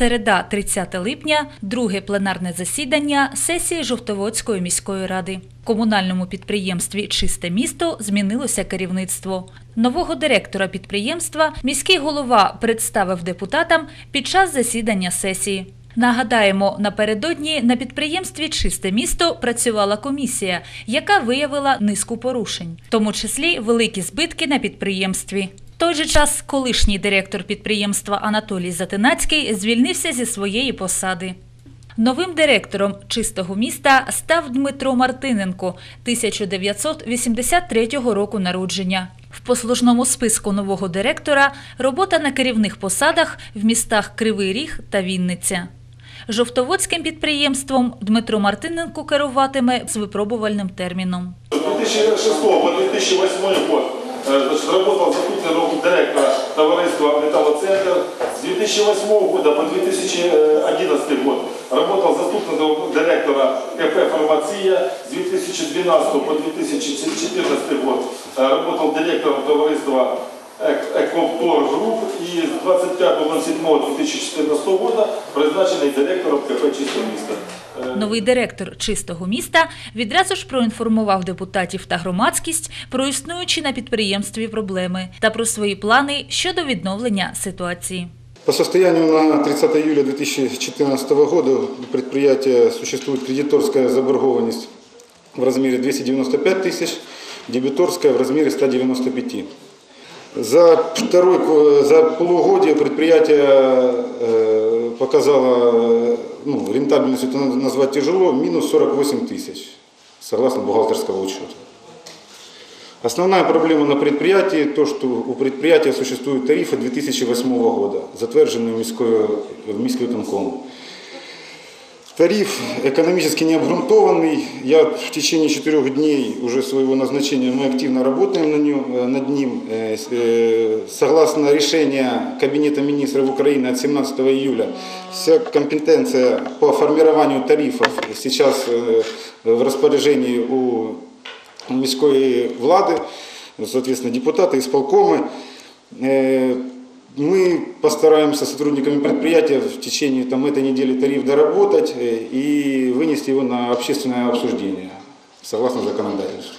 Середа, 30 липня, друге пленарне засідання сесії Жовтоводської міської ради. Комунальному підприємстві Чисте місто змінилося керівництво. Нового директора підприємства міський голова представив депутатам під час засідання сесії. Нагадаємо, напередодні на підприємстві Чисте місто працювала комісія, яка виявила низку порушень, в тому числі великі збитки на підприємстві. Той же час колишній директор підприємства Анатолій Затинацький звільнився зі своєї посади. Новим директором чистого міста став Дмитро Мартиненко 1983 року народження. В послужному списку нового директора робота на керівних посадах в містах Кривий Ріг та Вінниця. Жовтоводським підприємством Дмитро Мартиненко керуватиме з випробувальним терміном. С 2006 по 2008 год значит, работал заступником директора товариства «Металлоцентр». С 2008 года по 2011 год работал заступником директора КП «Фармация». С 2012 по 2014 год э, работал директором товариства «Эк- «Экоптор Групп» и с 25.07.2014 года призначенный директором КП «Чисте місто». Э, Новий директор чистого міста відразу ж проінформував депутатів та громадськість про існуючі на підприємстві проблеми та про свої плани щодо відновлення ситуації. По состоянию на 30 июля 2014 года у предприятия существует кредиторская заборгованность в размере 295 тысяч, дебиторская в размере 195. За, второй, ку- за полугодие предприятие э, показало, э, ну, рентабельность это назвать тяжело, минус 48 тысяч, согласно бухгалтерского учета. Основная проблема на предприятии то, что у предприятия существуют тарифы 2008 года, затверженные Міською, Міськвиконкомом. Тариф экономически необґрунтованный. Я в течение четырех дней уже своего назначения мы активно работаем на нем, э, над ним. Э, с- э, Согласно решению Кабинета министров Украины от 17 июля, вся компетенция по формированию тарифов сейчас э, в распоряжении у міської влади, соответственно, депутаты, исполкомы. Э, Мы постараемся с сотрудниками предприятия в течение там, этой недели тариф доработать э, и вынести его на общественное обсуждение, согласно законодательству.